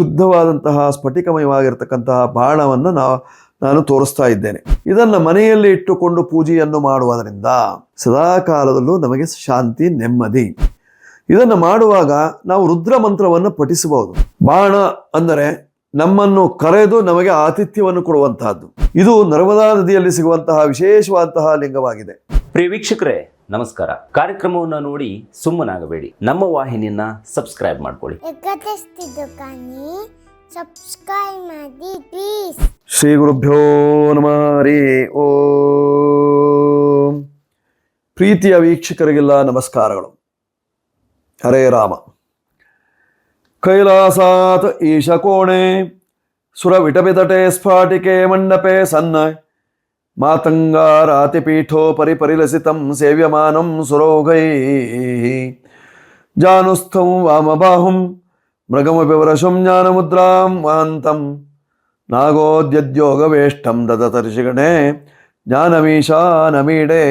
ಶುದ್ಧವಾದಂತಹ ಸ್ಫಟಿಕಮಯವಾಗಿರ್ತಕ್ಕಂತಹ ಬಾಣವನ್ನು ನಾವು ನಾನು ತೋರಿಸ್ತಾ ಇದ್ದೇನೆ. ಇದನ್ನು ಮನೆಯಲ್ಲಿ ಇಟ್ಟುಕೊಂಡು ಪೂಜೆಯನ್ನು ಮಾಡುವುದರಿಂದ ಸದಾ ಕಾಲದಲ್ಲೂ ನಮಗೆ ಶಾಂತಿ, ನೆಮ್ಮದಿ. ಇದನ್ನು ಮಾಡುವಾಗ ನಾವು ರುದ್ರ ಮಂತ್ರವನ್ನು ಪಠಿಸಬಹುದು. ಬಾಣ ಅಂದರೆ ನಮ್ಮನ್ನು ಕರೆದು ನಮಗೆ ಆತಿಥ್ಯವನ್ನು ಕೊಡುವಂತಹದ್ದು. ಇದು ನರ್ಮದಾ ನದಿಯಲ್ಲಿ ಸಿಗುವಂತಹ ವಿಶೇಷವಾದಂತಹ ಲಿಂಗವಾಗಿದೆ. ಪ್ರಿಯ ವೀಕ್ಷಕರೇ ನಮಸ್ಕಾರ. ಕಾರ್ಯಕ್ರಮವನ್ನು ನೋಡಿ ಸುಮ್ಮನಾಗಬೇಡಿ. ನಮ್ಮ ವಾಹಿನಿಯನ್ನ ಸಬ್ಸ್ಕ್ರೈಬ್ ಮಾಡ್ಕೊಳ್ಳಿ. ಸಬ್ಸ್ಕ್ರೈಬ್ ಮಾಡಿ ಪ್ಲೀಸ್ ಶ್ರೀ ಗುರುಭ್ಯೋ ನಮಃ. ಹರಿ ಓಂ. ಪ್ರೀತಿಯ ವೀಕ್ಷಕರಿಗೆಲ್ಲ ನಮಸ್ಕಾರಗಳು. ಹರೇ ರಾಮ. ಕೈಲಾಸಾತ್ ಈಶಕೋಣೆ ಸುರವಿಟಪಿತಟೆ ಸ್ಫಾಟಿಕೆ ಮಂಡಪೆ ಸನ್ನ ಮಾತಂಗಾರಾತಿಪೀಠೋಪರಿ ಪರಿಲಸಿತಂ ಸೇವ್ಯಮಾನಂ ಸುರೋಗೈ ಜಾನುಸ್ಥಂ ವಾಮಬಾಹುಂ ಮೃಗಮಪಿ ವರಶಂ ಜ್ಞಾನಮುದ್ರಾಂ ವಾಂತಂ ನಾಗೋದ್ಯೋಗವೇಷ್ಟಂ ದದತರ್ಷಿಗಣೆ ಜ್ಞಾನಮೀಶಾನಮೀಡೇ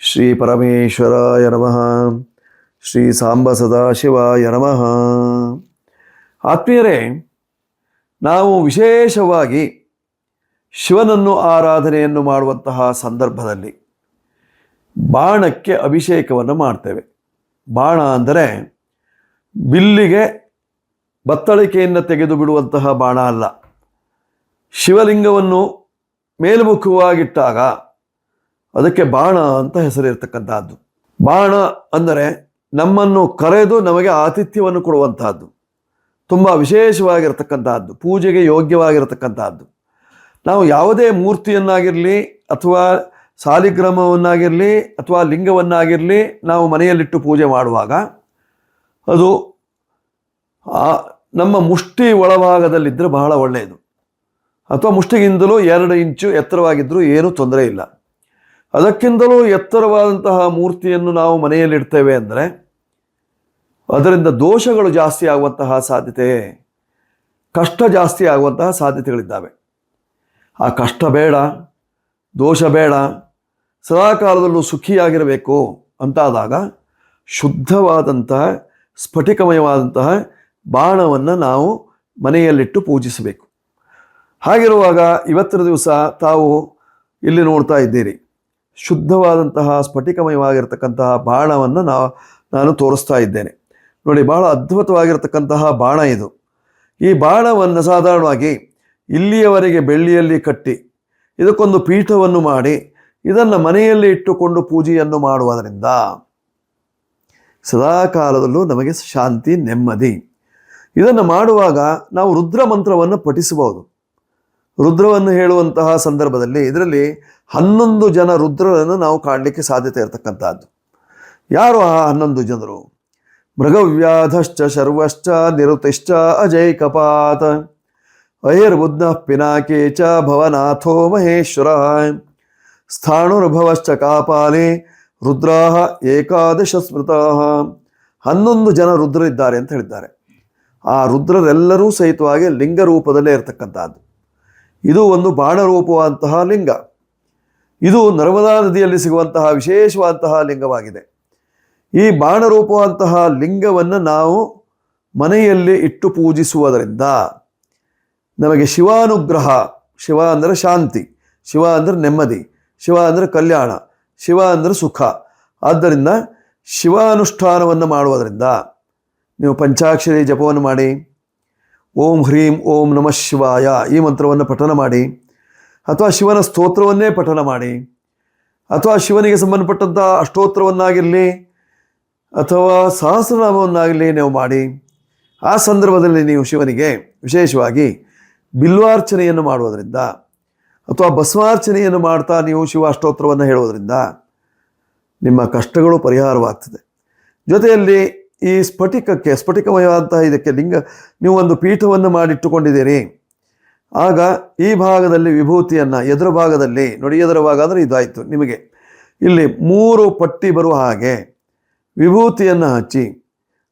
ಶ್ರೀ ಪರಮೇಶ್ವರಾಯ ನಮಃ ಶ್ರೀ ಸಾಂಬ ಸದಾಶಿವಾಯ ನಮಃ ಆತ್ಮೀಯರೇ ನಾವು ವಿಶೇಷವಾಗಿ ಶಿವನನ್ನು ಆರಾಧನೆಯನ್ನು ಮಾಡುವಂತಹ ಸಂದರ್ಭದಲ್ಲಿ ಬಾಣಕ್ಕೆ ಅಭಿಷೇಕವನ್ನು ಮಾಡ್ತೇವೆ. ಬಾಣ ಅಂದರೆ ಬಿಲ್ಲಿಗೆ ಬತ್ತಳಿಕೆಯನ್ನು ತೆಗೆದು ಬಿಡುವಂತಹ ಬಾಣ ಅಲ್ಲ. ಶಿವಲಿಂಗವನ್ನು ಮೇಲ್ಮುಖವಾಗಿಟ್ಟಾಗ ಅದಕ್ಕೆ ಬಾಣ ಅಂತ ಹೆಸರಿರ್ತಕ್ಕಂಥದ್ದು. ಬಾಣ ಅಂದರೆ ನಮ್ಮನ್ನು ಕರೆದು ನಮಗೆ ಆತಿಥ್ಯವನ್ನು ಕೊಡುವಂತಹದ್ದು ತುಂಬ ವಿಶೇಷವಾಗಿರ್ತಕ್ಕಂಥದ್ದು. ಪೂಜೆಗೆ ಯೋಗ್ಯವಾಗಿರತಕ್ಕಂತಹದ್ದು ನಾವು ಯಾವುದೇ ಮೂರ್ತಿಯನ್ನಾಗಿರಲಿ ಅಥವಾ ಸಾಲಿಗ್ರಾಮವನ್ನಾಗಿರಲಿ ಅಥವಾ ಲಿಂಗವನ್ನಾಗಿರಲಿ ನಾವು ಮನೆಯಲ್ಲಿಟ್ಟು ಪೂಜೆ ಮಾಡುವಾಗ ಅದು ನಮ್ಮ ಮುಷ್ಟಿ ಒಳಭಾಗದಲ್ಲಿದ್ದರೆ ಬಹಳ ಒಳ್ಳೆಯದು. ಅಥವಾ ಮುಷ್ಟಿಗಿಂತಲೂ ಎರಡು ಇಂಚು ಎತ್ತರವಾಗಿದ್ದರೂ ಏನೂ ತೊಂದರೆ ಇಲ್ಲ. ಅದಕ್ಕಿಂತಲೂ ಎತ್ತರವಾದಂತಹ ಮೂರ್ತಿಯನ್ನು ನಾವು ಮನೆಯಲ್ಲಿಡ್ತೇವೆ ಅಂದರೆ ಅದರಿಂದ ದೋಷಗಳು ಜಾಸ್ತಿ ಆಗುವಂತಹ ಸಾಧ್ಯತೆ, ಕಷ್ಟ ಜಾಸ್ತಿ ಆಗುವಂತಹ ಸಾಧ್ಯತೆಗಳಿದ್ದಾವೆ. ಆ ಕಷ್ಟ ಬೇಡ, ದೋಷ ಬೇಡ, ಸದಾಕಾಲದಲ್ಲೂ ಸುಖಿಯಾಗಿರಬೇಕು ಅಂತಾದಾಗ ಶುದ್ಧವಾದಂತಹ, ಸ್ಫಟಿಕಮಯವಾದಂತಹ ಬಾಣವನ್ನು ನಾವು ಮನೆಯಲ್ಲಿಟ್ಟು ಪೂಜಿಸಬೇಕು. ಹಾಗಿರುವಾಗ ಇವತ್ತಿನ ದಿವಸ ತಾವು ಇಲ್ಲಿ ನೋಡ್ತಾ ಇದ್ದೀರಿ. ಶುದ್ಧವಾದಂತಹ, ಸ್ಫಟಿಕಮಯವಾಗಿರ್ತಕ್ಕಂತಹ ಬಾಣವನ್ನು ನಾವು ನಾನು ತೋರಿಸ್ತಾ ಇದ್ದೇನೆ. ನೋಡಿ, ಬಹಳ ಅದ್ಭುತವಾಗಿರ್ತಕ್ಕಂತಹ ಬಾಣ ಇದು. ಈ ಬಾಣವನ್ನು ಸಾಧಾರಣವಾಗಿ ಇಲ್ಲಿಯವರೆಗೆ ಬೆಳ್ಳಿಯಲ್ಲಿ ಕಟ್ಟಿ, ಇದಕ್ಕೊಂದು ಪೀಠವನ್ನು ಮಾಡಿ, ಇದನ್ನು ಮನೆಯಲ್ಲಿ ಇಟ್ಟುಕೊಂಡು ಪೂಜೆಯನ್ನು ಮಾಡುವುದರಿಂದ ಸದಾಕಾಲದಲ್ಲೂ ನಮಗೆ ಶಾಂತಿ, ನೆಮ್ಮದಿ. ಇದನ್ನು ಮಾಡುವಾಗ ನಾವು ರುದ್ರ ಮಂತ್ರವನ್ನು ಪಠಿಸಬಹುದು. ರುದ್ರವನ್ನು ಹೇಳುವಂತಹ ಸಂದರ್ಭದಲ್ಲಿ ಇದರಲ್ಲಿ ಹನ್ನೊಂದು ಜನ ರುದ್ರರನ್ನು ನಾವು ಕಾಣಲಿಕ್ಕೆ ಸಾಧ್ಯತೆ ಇರತಕ್ಕಂಥದ್ದು. ಯಾರು ಆ ಹನ್ನೊಂದು ಜನರು? ಮೃಗವ್ಯಾಧಶ್ಚ, ಶರ್ವಶ್ಚ, ನಿರುತಿಶ್ಚ ಅಜಯ್ ಕಪಾತ್ ಅಹಿರ್ಬುದ್ಧ ಪಿನಾಕೆ ಚ ಭವನಾಥೋ ಮಹೇಶ್ವರ ಸ್ಥಾಣುರ್ಭವಶ್ಚ ಕಾಪಾಲೆ ರುದ್ರಾಹ ಏಕಾದಶ ಸ್ಮೃತಃ ಹನ್ನೊಂದು ಜನ ರುದ್ರರಿದ್ದಾರೆ ಅಂತ ಹೇಳಿದ್ದಾರೆ. ಆ ರುದ್ರರೆಲ್ಲರೂ ಸಹಿತವಾಗಿ ಲಿಂಗ ರೂಪದಲ್ಲೇ ಇರತಕ್ಕಂಥದ್ದು ಇದು ಒಂದು ಬಾಣರೂಪವಾದಂತಹ ಲಿಂಗ. ಇದು ನರ್ಮದಾ ನದಿಯಲ್ಲಿ ಸಿಗುವಂತಹ ವಿಶೇಷವಾದಂತಹ ಲಿಂಗವಾಗಿದೆ. ಈ ಬಾಣರೂಪವಂತಹ ಲಿಂಗವನ್ನು ನಾವು ಮನೆಯಲ್ಲಿ ಇಟ್ಟು ಪೂಜಿಸುವುದರಿಂದ ನಮಗೆ ಶಿವಾನುಗ್ರಹ, ಶಿವ ಅಂದರೆ ಶಾಂತಿ, ಶಿವ ಅಂದರೆ ನೆಮ್ಮದಿ, ಶಿವ ಅಂದರೆ ಕಲ್ಯಾಣ, ಶಿವ ಅಂದರೆ ಸುಖ. ಆದ್ದರಿಂದ ಶಿವಾನುಷ್ಠಾನವನ್ನು ಮಾಡುವುದರಿಂದ ನೀವು ಪಂಚಾಕ್ಷರಿ ಜಪವನ್ನು ಮಾಡಿ, ಓಂ ಹ್ರೀಂ ಓಂ ನಮಃ ಶಿವಾಯ ಈ ಮಂತ್ರವನ್ನು ಪಠನ ಮಾಡಿ, ಅಥವಾ ಶಿವನ ಸ್ತೋತ್ರವನ್ನೇ ಪಠನ ಮಾಡಿ, ಅಥವಾ ಶಿವನಿಗೆ ಸಂಬಂಧಪಟ್ಟಂಥ ಅಷ್ಟೋತ್ರವನ್ನಾಗಿರಲಿ ಅಥವಾ ಸಹಸ್ರನಾಮವನ್ನಾಗಿರಲಿ ನೀವು ಮಾಡಿ, ಆ ಸಂದರ್ಭದಲ್ಲಿ ನೀವು ಶಿವನಿಗೆ ವಿಶೇಷವಾಗಿ ಬಿಲ್ವಾರ್ಚನೆಯನ್ನು ಮಾಡುವುದರಿಂದ ಅಥವಾ ಬಸವಾರ್ಚನೆಯನ್ನು ಮಾಡ್ತಾ ನೀವು ಶಿವ ಅಷ್ಟೋತ್ತರವನ್ನು ಹೇಳುವುದರಿಂದ ನಿಮ್ಮ ಕಷ್ಟಗಳು ಪರಿಹಾರವಾಗ್ತದೆ. ಜೊತೆಯಲ್ಲಿ ಈ ಸ್ಫಟಿಕಕ್ಕೆ ಸ್ಫಟಿಕಮಯವಾದಂತಹ ಇದಕ್ಕೆ ಲಿಂಗ ನೀವು ಒಂದು ಪೀಠವನ್ನು ಮಾಡಿಟ್ಟುಕೊಂಡಿದ್ದೀರಿ. ಆಗ ಈ ಭಾಗದಲ್ಲಿ ವಿಭೂತಿಯನ್ನು, ಎದುರು ಭಾಗದಲ್ಲಿ, ನೋಡಿ ಎದುರು ಭಾಗ ಅಂದರೆ ಇದಾಯಿತು ನಿಮಗೆ. ಇಲ್ಲಿ ಮೂರು ಪಟ್ಟಿ ಬರುವ ಹಾಗೆ ವಿಭೂತಿಯನ್ನು ಹಚ್ಚಿ,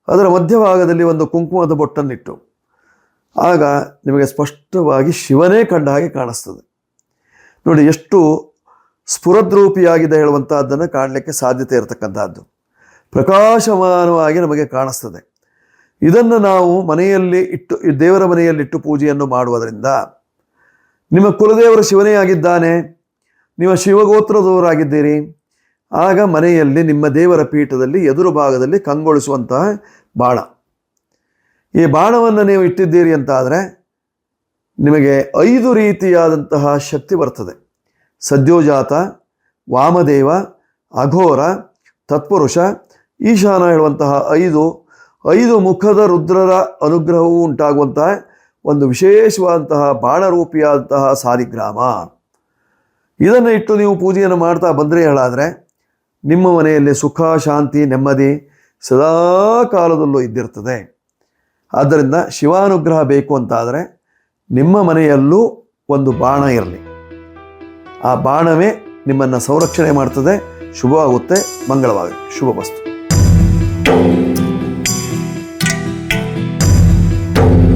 ಅದರ ಮಧ್ಯಭಾಗದಲ್ಲಿ ಒಂದು ಕುಂಕುಮದ ಬೊಟ್ಟನ್ನಿಟ್ಟು ಆಗ ನಿಮಗೆ ಸ್ಪಷ್ಟವಾಗಿ ಶಿವನೇ ಕಂಡ ಹಾಗೆ ಕಾಣಿಸ್ತದೆ. ನೋಡಿ, ಎಷ್ಟು ಸ್ಫುರದ್ರೂಪಿಯಾಗಿದೆ ಹೇಳುವಂಥದ್ದನ್ನು ಕಾಣಲಿಕ್ಕೆ ಸಾಧ್ಯತೆ ಇರತಕ್ಕಂಥದ್ದು ಪ್ರಕಾಶಮಾನವಾಗಿ ನಮಗೆ ಕಾಣಿಸ್ತದೆ. ಇದನ್ನು ನಾವು ಮನೆಯಲ್ಲಿ ಇಟ್ಟು ದೇವರ ಮನೆಯಲ್ಲಿಟ್ಟು ಪೂಜೆಯನ್ನು ಮಾಡುವುದರಿಂದ ನಿಮ್ಮ ಕುಲದೇವರು ಶಿವನೇ ಆಗಿದ್ದಾನೆ ನೀವು ಶಿವಗೋತ್ರದವರಾಗಿದ್ದೀರಿ, ಆಗ ಮನೆಯಲ್ಲಿ ನಿಮ್ಮ ದೇವರ ಪೀಠದಲ್ಲಿ ಎದುರು ಭಾಗದಲ್ಲಿ ಕಂಗೊಳಿಸುವಂತಹ ಬಾಣ ಈ ಬಾಣವನ್ನು ನೀವು ಇಟ್ಟಿದ್ದೀರಿ ಅಂತಾದರೆ ನಿಮಗೆ ಐದು ರೀತಿಯಾದಂತಹ ಶಕ್ತಿ ಬರ್ತದೆ. ಸದ್ಯೋಜಾತ, ವಾಮದೇವ, ಅಘೋರ, ತತ್ಪುರುಷ, ಈಶಾನ ಹೇಳುವಂತಹ ಐದು ಐದು ಮುಖದ ರುದ್ರರ ಅನುಗ್ರಹವೂ ಉಂಟಾಗುವಂತಹ ಒಂದು ವಿಶೇಷವಾದಂತಹ ಬಾಣರೂಪಿಯಾದಂತಹ ಸಾರಿಗ್ರಾಮ. ಇದನ್ನು ಇಟ್ಟು ನೀವು ಪೂಜೆಯನ್ನು ಮಾಡ್ತಾ ಬಂದರೆ ಹೇಳಾದರೆ ನಿಮ್ಮ ಮನೆಯಲ್ಲಿ ಸುಖ, ಶಾಂತಿ, ನೆಮ್ಮದಿ ಸದಾ ಕಾಲದಲ್ಲೂ ಇದ್ದಿರ್ತದೆ. ಆದ್ದರಿಂದ ಶಿವಾನುಗ್ರಹ ಬೇಕು ಅಂತಾದರೆ ನಿಮ್ಮ ಮನೆಯಲ್ಲೂ ಒಂದು ಬಾಣ ಇರಲಿ. ಆ ಬಾಣವೇ ನಿಮ್ಮನ್ನು ಸಂರಕ್ಷಣೆ ಮಾಡ್ತದೆ. ಶುಭವಾಗುತ್ತೆ. ಮಂಗಳವಾಗುತ್ತೆ ಶುಭ ವಸ್ತು